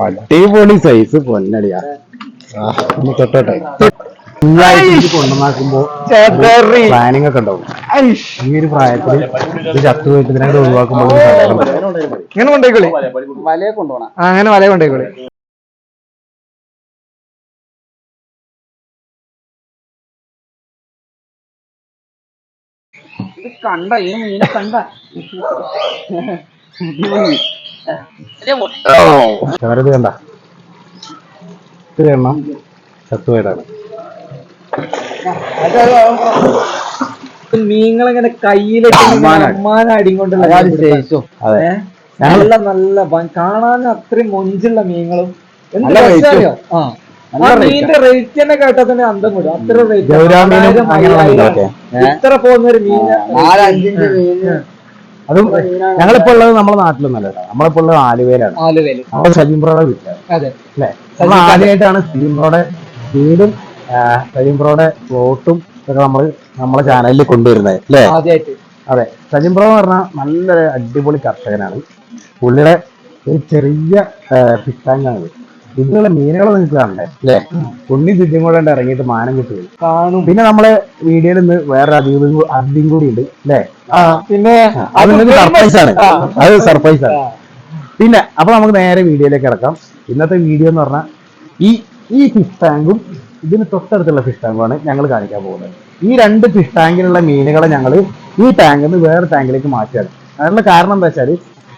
അടിപൊളി size പൊന്നടിയാ. തൊട്ടോട്ടെ. കൊണ്ടുവന്നാക്കുമ്പോ. Planning ഒക്കെ ഉണ്ടാവും. ഈ ഒരു പ്രായത്തിൽ ചത്തു പോയിട്ട് ഇതിനെ ഒഴിവാക്കുമ്പോൾ അങ്ങനെ വലയെ കൊണ്ടുപോകണം ഇത് കണ്ട ഈ മീനെ കണ്ട. ചിലരത് കണ്ട ഇത് എണ്ണം ചത്തുപോയതാണ്. മീങ്ങളെങ്ങനെ കയ്യിലിട്ട് ഏ? നല്ല നല്ല കാണാൻ അത്രയും മൊഞ്ചുള്ള മീങ്ങളും എന്ത് മീനിന്റെ റേറ്റ് തന്നെ കേട്ടാ തന്നെ അന്തം വിടും. അത്ര റേറ്റ്. ഇത്ര പോകുന്ന ഒരു മീന്. നാലഞ്ചിന്റെ മീന് അതും ഞങ്ങളിപ്പോ ഉള്ളത് നമ്മുടെ നാട്ടിലൊന്നല്ല നമ്മളിപ്പോ ഉള്ളത് ആലുവയിലാണ്. നമ്മുടെ സലീംബ്രോടെ വീട്ടിലാണ് അല്ലേ? നമ്മൾ ആദ്യമായിട്ടാണ് സലീംബ്രോടെ വീടും സലീംപ്രോടെ പ്ലോട്ടും ഒക്കെ നമ്മൾ നമ്മളെ ചാനലിൽ കൊണ്ടുവരുന്നത്. അല്ലേ? അതെ. ബ്രോ എന്ന് പറഞ്ഞാൽ നല്ലൊരു അടിപൊളി കർഷകനാണ്. പുള്ളിയുടെ ഒരു ചെറിയ ടാങ്കാണ് ഇതിലുള്ള മീനുകൾ നിങ്ങൾക്ക് കാണണ്ടേ അല്ലേ ഉണ്ണി ചുറ്റും കൂടെ ഇറങ്ങിയിട്ട് മാനം കിട്ടുകയും കാണും. പിന്നെ നമ്മളെ വീഡിയോയിൽ നിന്ന് വേറെ അധികം അധികം കൂടി ഉണ്ട് അല്ലേ ആ പിന്നെ അത് സർപ്രൈസ് ആണ്. അത് സർപ്രൈസ് ആണ്. പിന്നെ അപ്പൊ നമുക്ക് നേരെ വീഡിയോയിലേക്ക് ഇറക്കാം ഇന്നത്തെ വീഡിയോ എന്ന് പറഞ്ഞാൽ ഈ ഈ ഫിഷ് ടാങ്കും ഇതിന് തൊട്ടടുത്തുള്ള ഫിഷ് ടാങ്കുമാണ് ഞങ്ങൾ കാണിക്കാൻ പോകുന്നത്. ഈ രണ്ട് ഫിഷ് ടാങ്കിലുള്ള മീനുകളെ ഞങ്ങൾ ഈ ടാങ്കിൽ നിന്ന് വേറെ ടാങ്കിലേക്ക് മാറ്റുകയാണ്. അതിനുള്ള കാരണം എന്താ വെച്ചാൽ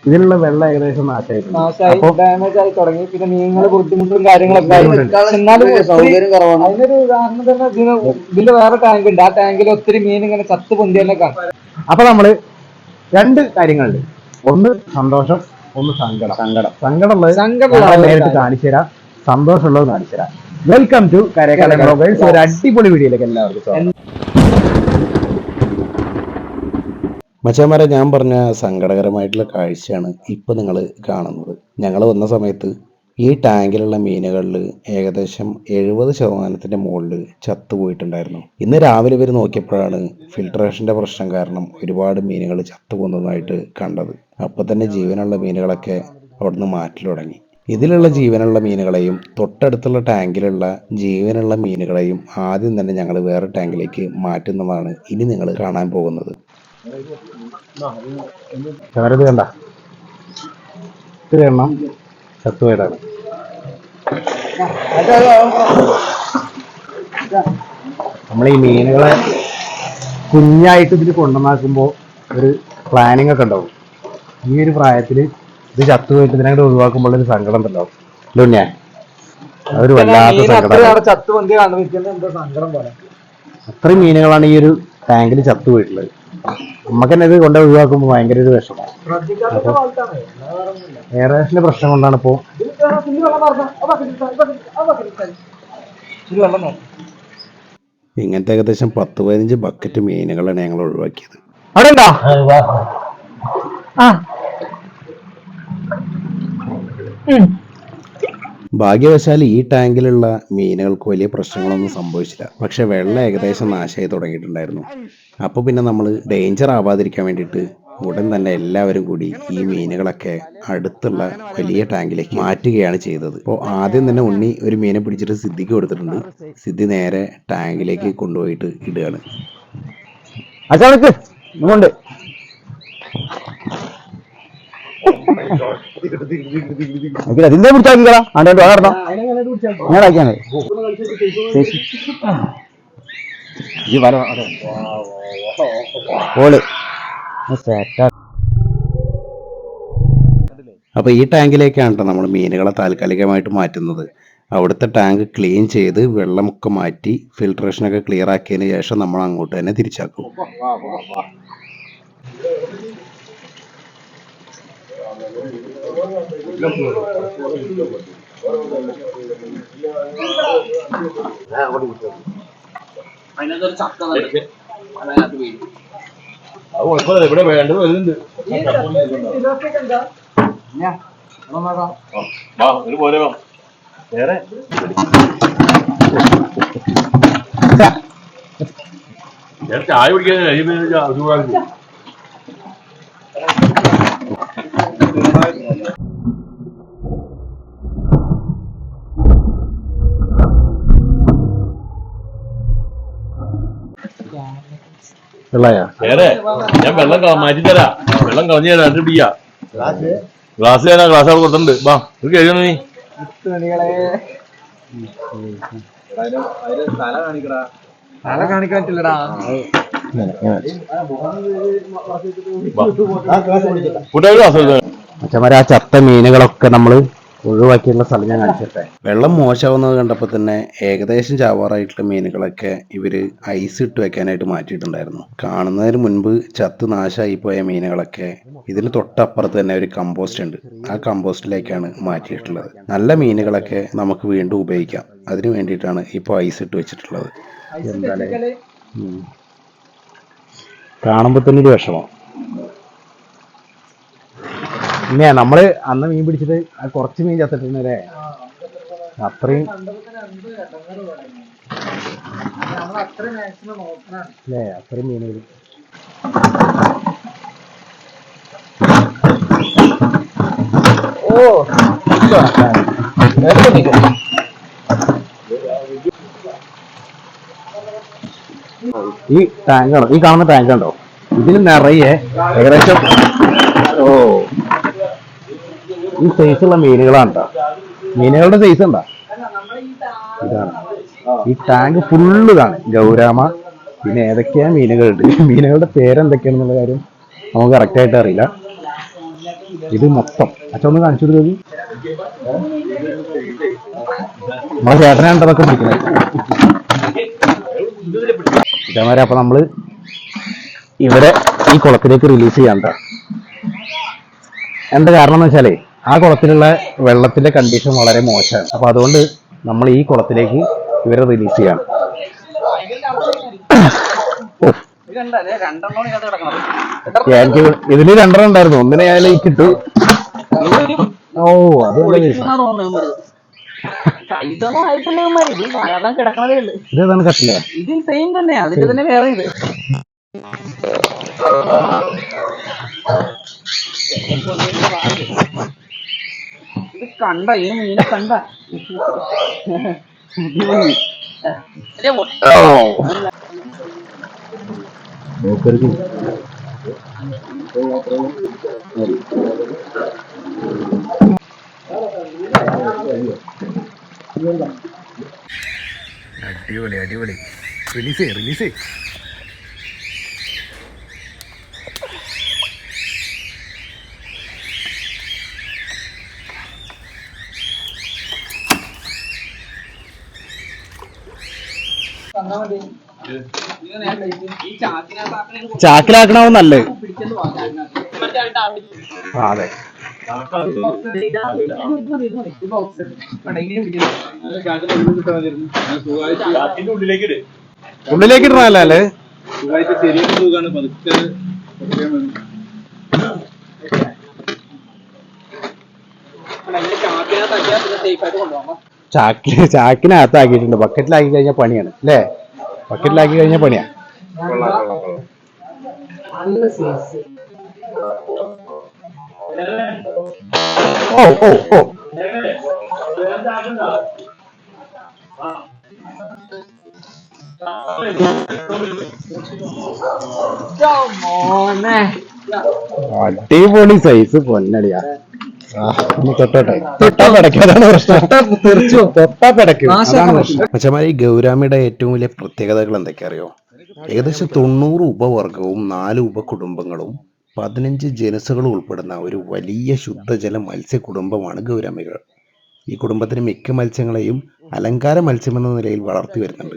ഇതിലുള്ള വെള്ളം ഏകദേശം നാശായി അപ്പൊ ഡാമേജ് ആയി തുടങ്ങി. പിന്നെ മീനുകൾ ബുദ്ധിമുട്ടും കാര്യങ്ങളൊക്കെ ആയി. എന്നാലും ഒത്തിരി- അതിനൊരു ഉദാഹരണം തന്നെ ഇതിന് ഇതിന്റെ വേറെ ടാങ്ക് ഉണ്ട്. ആ ടാങ്കിൽ ഒത്തിരി മീൻ ഇങ്ങനെ ചത്ത് പൊന്തിയെന്നെ കാണാം. അപ്പൊ നമ്മൾ രണ്ട് കാര്യങ്ങളുണ്ട്. ഒന്ന് സന്തോഷം ഒന്ന് സങ്കടം. സങ്കടം. സങ്കടമുള്ളത് സങ്കടമുള്ള ഞങ്ങൾ ഒരു നേരിട്ട്. കാണിച്ചു തരാം. സന്തോഷമുള്ളത് കാണിച്ചു തരാം. വെൽക്കം ടു കരേക്കാല ബ്ലോഗേഴ്സ് ഒരു അടിപൊളി വീഡിയോയിലേക്ക് എല്ലാവർക്കും സ്വാഗതം. മച്ചാമാരെ ഞാൻ പറഞ്ഞ സങ്കടകരമായിട്ടുള്ള കാഴ്ചയാണ് ഇപ്പോൾ നിങ്ങൾ കാണുന്നത്. ഞങ്ങൾ വന്ന സമയത്ത് ഈ ടാങ്കിലുള്ള മീനുകളിൽ ഏകദേശം എഴുപത് ശതമാനത്തിന്റെ മുകളിൽ ചത്തുപോയിട്ടുണ്ടായിരുന്നു ഇന്ന് രാവിലെ ഇവർ നോക്കിയപ്പോഴാണ് ഫിൽട്രേഷന്റെ പ്രശ്നം കാരണം ഒരുപാട് മീനുകൾ ചത്തുപോകുന്നതായിട്ട് കണ്ടത്. അപ്പോൾ തന്നെ ജീവനുള്ള മീനുകളൊക്കെ അവിടുന്ന് മാറ്റൽ തുടങ്ങി. ഇതിലുള്ള ജീവനുള്ള മീനുകളെയും തൊട്ടടുത്തുള്ള ടാങ്കിലുള്ള ജീവനുള്ള മീനുകളെയും ആദ്യം തന്നെ ഞങ്ങൾ വേറെ ടാങ്കിലേക്ക് മാറ്റുന്നതാണ് ഇനി നിങ്ങൾ കാണാൻ പോകുന്നത്. ചിലരത് കണ്ട. ഇത് എണ്ണം നമ്മൾ ഈ മീനുകളെ കുഞ്ഞായിട്ട് ഇതിൽ കൊണ്ടുവന്നാക്കുമ്പോൾ ഒരു പ്ലാനിങ് ഒക്കെ ഉണ്ടാവും. ഈ ഒരു പ്രായത്തിൽ ഇത് ചത്തുപോയിട്ട് ഇതിനങ്ങോട്ട് ഒഴിവാക്കുമ്പോൾ ഒരു സങ്കടം ഉണ്ടാവും. ലുണ്യ അതൊരു വല്ലാത്ത സങ്കടം. അത്രയും മീനുകളാണ് ഈ ഒരു ടാങ്കിൽ ചത്തുപോയിട്ടുള്ളത്. നമുക്ക് തന്നെ ഇത് കൊണ്ട് ഒഴിവാക്കുമ്പോൾ ഭയങ്കര ഒരു വിഷമം. എയറേഷന്റെ പ്രശ്നം കൊണ്ടാണ് ഇപ്പോ. ഇങ്ങനത്തെ ഏകദേശം പത്ത് പതിനഞ്ച് ബക്കറ്റ് മീനുകളാണ് ഞങ്ങൾ ഒഴിവാക്കിയത് അവിടെ ഉണ്ടോ ആ ഉം. ഭാഗ്യവശാൽ ഈ ടാങ്കിലുള്ള മീനുകൾക്ക് വലിയ പ്രശ്നങ്ങളൊന്നും സംഭവിച്ചില്ല. പക്ഷെ വെള്ളം ഏകദേശം നാശമായി തുടങ്ങിയിട്ടുണ്ടായിരുന്നു. അപ്പോൾ പിന്നെ നമ്മൾ ഡേഞ്ചർ ആവാതിരിക്കാൻ വേണ്ടിയിട്ട് ഉടൻ തന്നെ എല്ലാവരും കൂടി ഈ മീനുകളൊക്കെ അടുത്തുള്ള വലിയ ടാങ്കിലേക്ക് മാറ്റുകയാണ് ചെയ്തത്. അപ്പോൾ ആദ്യം തന്നെ ഉണ്ണി ഒരു മീനെ പിടിച്ചിട്ട് സിദ്ധിക്ക് കൊടുത്തിട്ടുണ്ട്. സിദ്ധി നേരെ ടാങ്കിലേക്ക് കൊണ്ടുപോയിട്ട് ഇടുകയാണ്. അതിന്റെ പിടിച്ചാ ആണ്ടോ ആടണം അങ്ങനെ ആക്കിയാണ് ഓൾ. അപ്പൊ ഈ ടാങ്കിലേക്കാണ് കേട്ടോ നമ്മൾ മീനുകളെ താൽക്കാലികമായിട്ട് മാറ്റുന്നത്. അവിടുത്തെ ടാങ്ക് ക്ലീൻ ചെയ്ത് വെള്ളമൊക്കെ മാറ്റി ഫിൽട്രേഷനൊക്കെ ക്ലിയർ ആക്കിയതിന് ശേഷം നമ്മൾ അങ്ങോട്ട് തന്നെ തിരിച്ചാക്കും. അതിനകത്തൊരു വേണ്ടത് വരുന്നുണ്ട് വേറെ? ചായ കുടിക്കാൻ കഴിയുമ്പോൾ വെള്ളയാ? ഞാൻ വെള്ളം കള- മാറ്റി തരാ. വെള്ളം കളഞ്ഞു തരാം എന്നിട്ട് പിടിയാ. ഗ്ലാസ്. തരാം ഗ്ലാസ് അവിടെ കൊടുത്തിട്ടുണ്ട്. വാ ഇത് കഴിയണോ നീ? തല കാണിക്കാൻ പറ്റില്ലടാ ഗ്ലാസ് എടുത്തോ. ആ ചത്ത മീനുകളൊക്കെ നമ്മൾ ഒഴിവാക്കിയുള്ള സ്ഥലം ഞാൻ കാണിച്ചിട്ടെ. വെള്ളം മോശമാവുന്നത് കണ്ടപ്പോൾ തന്നെ ഏകദേശം ചാവാറായിട്ടുള്ള മീനുകളൊക്കെ ഇവർ ഐസ് ഇട്ട് വെക്കാനായിട്ട് മാറ്റിയിട്ടുണ്ടായിരുന്നു. കാണുന്നതിന് മുൻപ് ചത്ത് നാശമായി പോയ മീനുകളൊക്കെ ഇതിന് തൊട്ടപ്പുറത്ത് തന്നെ ഒരു കമ്പോസ്റ്റ് ഉണ്ട്. ആ കമ്പോസ്റ്റിലേക്കാണ് മാറ്റിയിട്ടുള്ളത്. നല്ല മീനുകളൊക്കെ നമുക്ക് വീണ്ടും ഉപയോഗിക്കാം. അതിന് വേണ്ടിയിട്ടാണ് ഇപ്പോൾ ഐസ് ഇട്ട് വെച്ചിട്ടുള്ളത്. എന്തായാലും കാണുമ്പോൾ തന്നെ ഒരു വിഷമം. പിന്നെ നമ്മൾ അന്ന് മീൻ പിടിച്ചിട്ട് കുറച്ച് മീൻ ചത്തിട്ടുണ്ടല്ലേ അത്രയും. അത്ര മാക്സിമം നോക്കണം അല്ലേ അത്രയും മീനുകൾ ഓ ഈ ടാങ്ക് ഈ കാണുന്ന ടാങ്ക് ഉണ്ടോ? ഇതിൽ നിറയെ ഏകദേശം ഈ സൈസുള്ള മീനുകളാണ്. മീനുകളുടെ സൈസ് ഉണ്ടാ? ഇതാണ്. ഈ ടാങ്ക് ഫുള്ള് ഇതാണ് ഗൗരാമ പിന്നെ ഏതൊക്കെയാ മീനുകളുണ്ട്? മീനുകളുടെ പേരെന്തൊക്കെയാണെന്നുള്ള കാര്യം നമുക്ക് കറക്റ്റ് ആയിട്ട് അറിയില്ല. ഇത് മൊത്തം. അച്ഛൻ ഒന്ന് കാണിച്ചു കൊടുക്കും നമ്മളെ ചേട്ടനാണ് അതൊക്കെ പിടിക്കുന്നത് ഇതേമാതിരി അപ്പൊ നമ്മൾ ഇവിടെ ഈ കുളത്തിലേക്ക് റിലീസ് ചെയ്യാണ്ട എന്താ കാരണം എന്ന് വെച്ചാലേ ആ കുളത്തിലുള്ള വെള്ളത്തിന്റെ കണ്ടീഷൻ വളരെ മോശമാണ്. അപ്പൊ അതുകൊണ്ട് നമ്മൾ ഈ കുളത്തിലേക്ക് ഇവരെ റിലീസ് ചെയ്യണം. എനിക്ക് ഇതിന് രണ്ടെണ്ണം ഉണ്ടായിരുന്നു. ഒന്നിനെ ഞാൻ ഇട്ടു. ഓ അത് നല്ല രസം. ഇതൊന്നും ആയിട്ടില്ല ഇവന്മാര്. ഇത് സാധാരണ കിടക്കണതേ ഉള്ളു ഇതേതാണ് കട്ടില ഇതിൽ സെയിം തന്നെ അതിന്റെ തന്നെ വേറെ ഇത് ഇത് കണ്ട ഈ മീനെ കണ്ട. മൊ- അടിപൊളി അടിപൊളി. റിലീസ് ചെയ്യ് റിലീസ് ചെയ്യ് ഈ ചാക്കിനകത്ത് ചാക്കിലാക്കണാവും നല്ലത് പിടിച്ചോണ്ട് പോകാം ചാക്കിനകത്ത്. മറ്റേ ആളുടെ അവിടെ ഇരിക്കും. ആ, അതെ ഇതാ, ഇത് മതി, ഇത് മതി. ഇത് box. കണ്ടോ, ഇങ്ങനെ പിടിക്കുന്നു. ചാക്കിന്റെ ഉള്ളിലേക്ക് ഇടണല്ല അല്ലേ? ചാക്കിനകത്ത് safe ആയിട്ട് കൊണ്ടുപോകാം. ചാക്കി ചാക്കിനകത്താക്കിയിട്ടുണ്ട്. ബക്കറ്റിലാക്കി കഴിഞ്ഞാൽ പണിയാണ് അല്ലേ? ബക്കറ്റിലാക്കി കഴിഞ്ഞാൽ പണിയാ. ഓ ഓ ഓ. അടിപൊളി സൈസ് പൊന്നടിയാ. മച്ചമാരി ഗൗരാമിയുടെ ഏറ്റവും വലിയ പ്രത്യേകതകൾ എന്തൊക്കെ അറിയോ ഏകദേശം തൊണ്ണൂറ് ഉപവർഗവും നാല് ഉപകുടുംബങ്ങളും പതിനഞ്ച് ജനസുകളും ഉൾപ്പെടുന്ന ഒരു വലിയ ശുദ്ധജല മത്സ്യ കുടുംബമാണ് ഗൗരാമികൾ. ഈ കുടുംബത്തിന് മിക്ക മത്സ്യങ്ങളെയും അലങ്കാര മത്സ്യമെന്ന നിലയിൽ വളർത്തി വരുന്നുണ്ട്.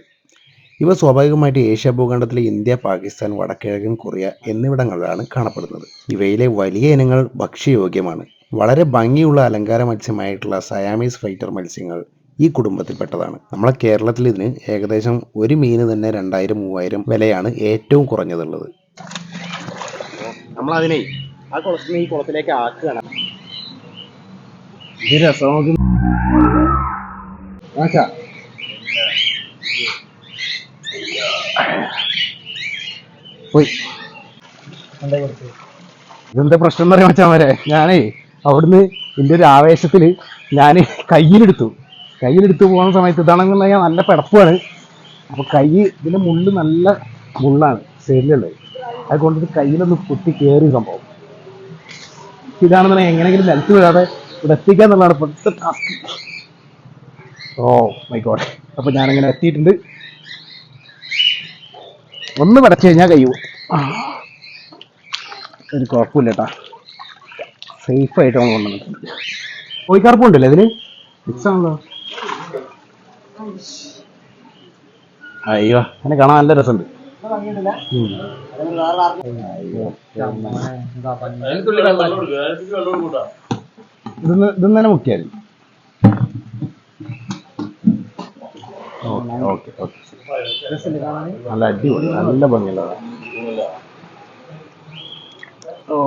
ഇവ സ്വാഭാവികമായിട്ട് ഏഷ്യ ഭൂഖണ്ഡത്തിലെ ഇന്ത്യ പാകിസ്ഥാൻ വടക്കിഴക്കൻ കൊറിയ എന്നിവിടങ്ങളിലാണ് കാണപ്പെടുന്നത്. ഇവയിലെ വലിയ ഇനങ്ങൾ ഭക്ഷ്യയോഗ്യമാണ്. വളരെ ഭംഗിയുള്ള അലങ്കാര മത്സ്യമായിട്ടുള്ള സയാമീസ് ഫൈറ്റർ മത്സ്യങ്ങൾ ഈ കുടുംബത്തിൽപ്പെട്ടതാണ്. നമ്മളെ കേരളത്തിൽ ഇതിന് ഏകദേശം ഒരു മീന് തന്നെ രണ്ടായിരം മൂവായിരം വിലയാണ് ഏറ്റവും കുറഞ്ഞതുള്ളത്. നമ്മൾ അതിനെ ആ കുളത്തിൽ ഈ കുളത്തിലേക്ക് ആക്കുകയാണ്. ഇത് രസം പോയി. ഇതെന്താ പ്രശ്നം എന്ന് പറയാൻ വെച്ചാൽ ഞാനേ അവിടുന്ന് എന്റെ ഒരു ആവേശത്തിൽ ഞാൻ കയ്യിലെടുത്തു. കയ്യിലെടുത്ത് പോകുന്ന സമയത്ത് ഇതാണെന്നുണ്ടെങ്കിൽ നല്ല പിടപ്പാണ്. അപ്പോൾ കൈ ഇതിന്റെ മുള്ള് നല്ല മുള്ളാണ് സൈഡിലുള്ളത് അത് കൊണ്ടിട്ട് കയ്യിലൊന്ന് കുത്തി കയറി സംഭവം. ഇതാണെന്നുണ്ടെങ്കിൽ എങ്ങനെയെങ്കിലും നിലത്ത് വീഴാതെ ഇവിടെ എത്തിക്കുക എന്നുള്ളതാണ് ടാസ്ക് ഓ മൈ ഗോഡ് അപ്പോൾ ഞാനങ്ങനെ എത്തിയിട്ടുണ്ട്. ഒന്ന് പടച്ചു കഴിഞ്ഞാൽ കഴിയുമോ ഒരു കുഴപ്പമില്ല കേട്ടാ സേഫ് ആയിട്ട് നമ്മൾ പോയി കോഴിക്കാർപ്പുണ്ടല്ലേ ഇതിന് മിക്സ് ആണല്ലോ അയ്യോ അതിനെ കാണാൻ നല്ല രസമുണ്ട്. ഇതൊന്നും തന്നെ മുക്കിയാൽ ഓക്കെ ഓക്കെ നല്ല അടിപൊളി നല്ല ഭംഗിയുള്ളതാ ഓ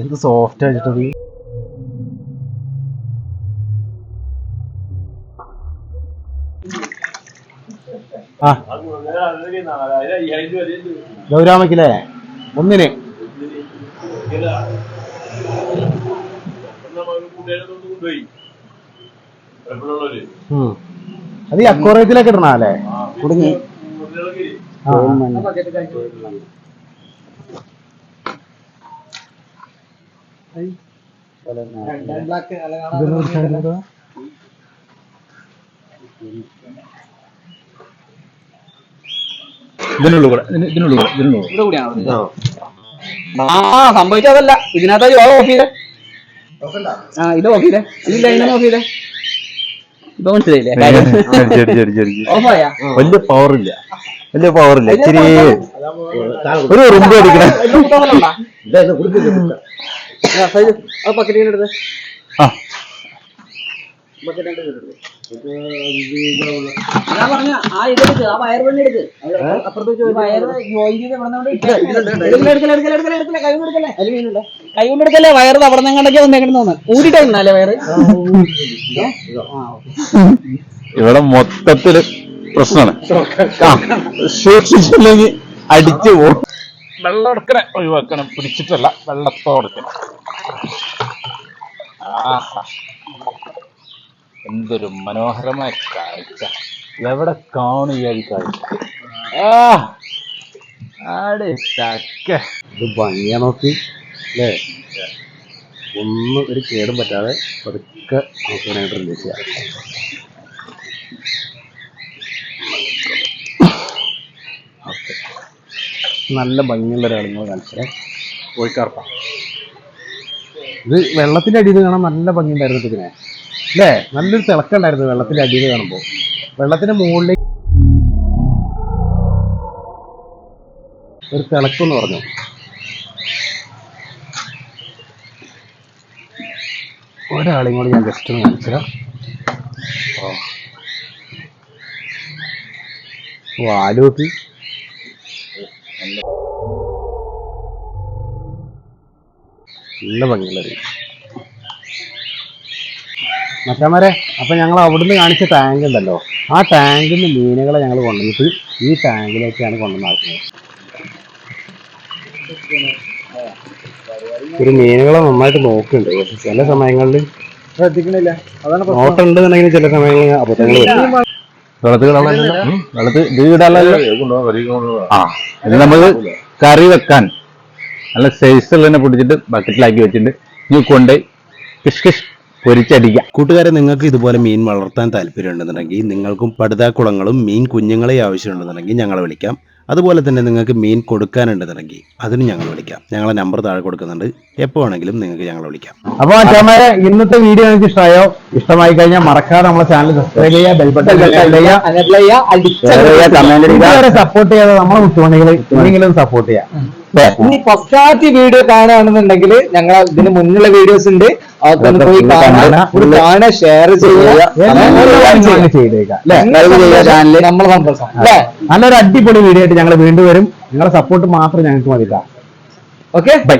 എന്ത് സോഫ്റ്റ് ആയിട്ടത് ആ. ഗൗരാമയ്ക്കല്ലേ? ഒന്നിന്. അത് ഈ അക്വറേറ്റിലേക്ക് ഇടണ അല്ലേ? കുടുങ്ങി. ആ, ആ. കൂടെ കൂടെ സംഭവിച്ചതല്ല. ഇതിനകത്താ ഓഫ് ചെയ്തേ. ആ ഇത് ഓഫ് ചെയ്തേ. ഇല്ല ഇങ്ങനെ ഓഫ് ചെയ്തേ. ഇപ്പൊ മനസ്സിലായില്ലേ? ഓഫായാ വലിയ പവർ ഇല്ല. വലിയ പവർ ഇല്ല. ഇച്ചിരി ഒരു റുമ്പ് അടിക്കണേ. ഞാൻ പറഞ്ഞ ആ ഇതെടുക്ക് ആ വയർ തന്നെ എടുക്ക്. അപ്പുറത്ത് വയർ ജോയിൻ ചെയ്ത് എടുക്കല കൈ കൊണ്ട് എടുക്കല്ലേ? അതിൽ മീനുണ്ട്? കൈ കൊണ്ട് എടുക്കല്ലേ? വയർ അവിടെ നിന്ന് കണ്ടൊക്കെ വന്നേക്കണം തോന്നുന്നു വയറ് ഇവിടെ മൊത്തത്തിൽ പ്രശ്നമാണ്. സൂക്ഷിച്ചില്ലെങ്കിൽ അടിച്ചു പോകും വെള്ളം എടുക്കണേ ഒഴിവാക്കണം. പിടിച്ചിട്ടല്ല വെള്ളത്തോടെടുക്കണം എന്തൊരു മനോഹരമായ കാഴ്ച. എവിടെ കാണുക ഈ കാഴ്ച? ഇത് ഭംഗിയാ നോക്കി അല്ലേ? ഒന്നും ഒരു കേടും പറ്റാതെ പതുക്കെ നോക്കാനായിട്ട് റിലീസ് ചെയ്യാം. ഓക്കെ. നല്ല ഭംഗിയുള്ള ഒരാൾ നിങ്ങൾ കാണിച്ചേ. കോഴിക്കാർപ്പ ഇത് വെള്ളത്തിന്റെ അടിയിൽ കാണാൻ നല്ല ഭംഗി ഉണ്ടായിരുന്നു ഇതിനെ അല്ലേ? നല്ലൊരു തിളക്കുണ്ടായിരുന്നു വെള്ളത്തിന്റെ അടിയിൽ കാണുമ്പോൾ. വെള്ളത്തിന്റെ മുകളിലേക്ക് ഒരു തിളക്കെന്ന് പറഞ്ഞു. ഒരാളെയും കൂടി ഞാൻ ജസ്റ്റ് ഒന്ന് കാണിച്ചുതരാം. ഓ. വാലൂത്തി ഭംഗിയുള്ള രീതി മറ്റന്മാരെ അപ്പൊ ഞങ്ങൾ അവിടുന്ന് കാണിച്ച ടാങ്ക് ഉണ്ടല്ലോ. ആ ടാങ്കിൽ നിന്ന് മീനുകളെ ഞങ്ങൾ കൊണ്ടുവന്നിട്ട് ഈ ടാങ്കിലേക്കാണ് കൊണ്ടുവന്നാക്കുന്നത് ഒരു മീനുകളെ നന്നായിട്ട് നോക്കുന്നുണ്ട്. പക്ഷെ ചില സമയങ്ങളിൽ ശ്രദ്ധിക്കണില്ല. അതാണ് നോട്ടുണ്ടെന്നുണ്ടെങ്കിൽ ചില സമയങ്ങളിൽ അബദ്ധങ്ങൾ വെള്ളത്തിൽ വെള്ളത്തിൽ ആ ഇത് നമ്മൾ കറി വെക്കാൻ നല്ല സൈസിൽ തന്നെ പിടിച്ചിട്ട് ബക്കറ്റിലാക്കി വെച്ചിട്ട് ഇനി കൊണ്ട് കിഷ് കിഷ് പൊരിച്ചടിക്കാം. കൂട്ടുകാരെ നിങ്ങൾക്ക് ഇതുപോലെ മീൻ വളർത്താൻ താല്പര്യമുണ്ടെന്നുണ്ടെങ്കിൽ നിങ്ങൾക്കും പടുതാക്കുളങ്ങളും മീൻ കുഞ്ഞുങ്ങളെ ആവശ്യമുണ്ടെന്നുണ്ടെങ്കിൽ ഞങ്ങളെ വിളിക്കാം. അതുപോലെ തന്നെ നിങ്ങൾക്ക് മീൻ കൊടുക്കാനുണ്ടെന്നുണ്ടെങ്കിൽ അതിന് ഞങ്ങൾ വിളിക്കാം. ഞങ്ങളെ നമ്പർ താഴെ കൊടുക്കുന്നുണ്ട്. എപ്പോ വേണമെങ്കിലും നിങ്ങൾക്ക് ഞങ്ങളെ വിളിക്കാം. അപ്പോൾ അച്ഛന്മാരെ ഇന്നത്തെ വീഡിയോ നിങ്ങൾക്ക് ഇഷ്ടമായോ? ഇഷ്ടമായി കഴിഞ്ഞാൽ മറക്കാതെ നമ്മളെ ചാനൽ സബ്സ്ക്രൈബ് ചെയ്യുക ബെൽ ബട്ടൺ ചെയ്യുക. സപ്പോർട്ട് ചെയ്യാതെ നമ്മളെ എന്തെങ്കിലും സപ്പോർട്ട് ചെയ്യാം. ഇനി ഫസ്റ്റ് വീഡിയോ കാണുകയാണെന്നുണ്ടെങ്കിൽ ഞങ്ങൾ ഇതിന് മുന്നിലുള്ള വീഡിയോസ് ഉണ്ട്. അതൊക്കെ ഒന്ന് പോയി കാണാൻ കാണാൻ ഷെയർ ചെയ്യുക. നമ്മളെ സന്തോഷം നല്ലൊരു അടിപൊളി വീഡിയോ ആയിട്ട് ഞങ്ങൾ വീണ്ടും വരും. നിങ്ങളുടെ സപ്പോർട്ട് മാത്രം ഞങ്ങൾക്ക് മതി ഓക്കെ ബൈ